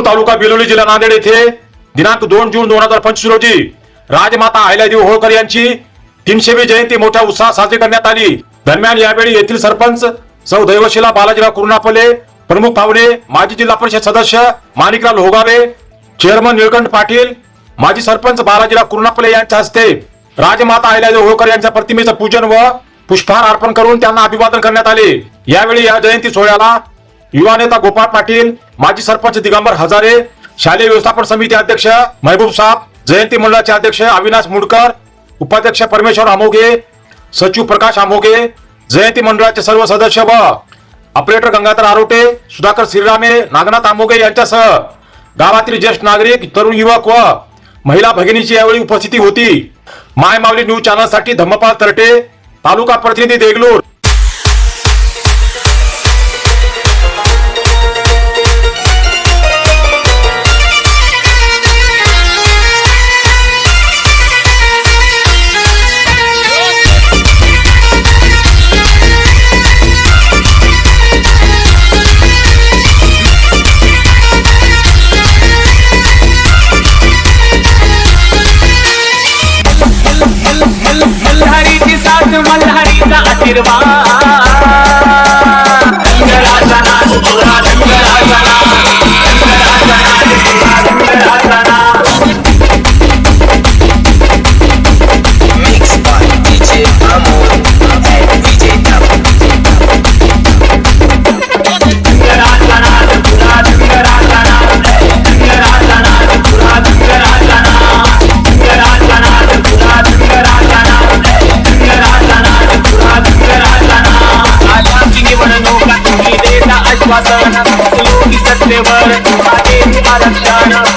शिरूर तालुका बिलोली जिल्हा नांदेड येथे दिनांक दोन जून दोन हजार पंचवीस रोजी राजमाता अहिल्यादेवी होळकर यांची तीनशेवी जयंती मोठ्या उत्साहात साजरी करण्यात आली. दरम्यान यावेळी येथील सरपंच सौ दैवशिला बालाजीराव कुरुणापले प्रमुख पाहुणे माजी जिल्हा परिषद सदस्य माणिकराव लोगावे चेअरमन निळकंठ पाटील माजी सरपंच बालाजीराव कुरुणापले यांच्या हस्ते राजमाता अहिल्यादेवी होळकर यांच्या प्रतिमेचं पूजन व पुष्पहार अर्पण करून त्यांना अभिवादन करण्यात आले. यावेळी या जयंती सोहळ्याला युवा नेता गोपाळ पाटील माजी सरपंच दिगंबर हजारे शालेय व्यवस्थापन समिती अध्यक्ष महबूब साहेब जयंती मंडळाचे अध्यक्ष अविनाश मुडकर उपाध्यक्ष परमेश्वर आमोगे सचिव प्रकाश आमोगे जयंती मंडळाचे सर्व सदस्य व ऑपरेटर गंगाधर आरोटे सुधाकर श्रीरामे नागनाथ आमोगे यांच्यासह गावातील ज्येष्ठ नागरिक तरुण युवक व महिला भगिनीची यावेळी उपस्थिती होती. माय माऊली न्यूज चॅनलसाठी धम्मपाल तरटे तालुका प्रतिनिधी देगलूर. मल्हारीची मल्हारीचा आशीर्वाद. आवासन लोकी सत्तेवर. आरक्षण.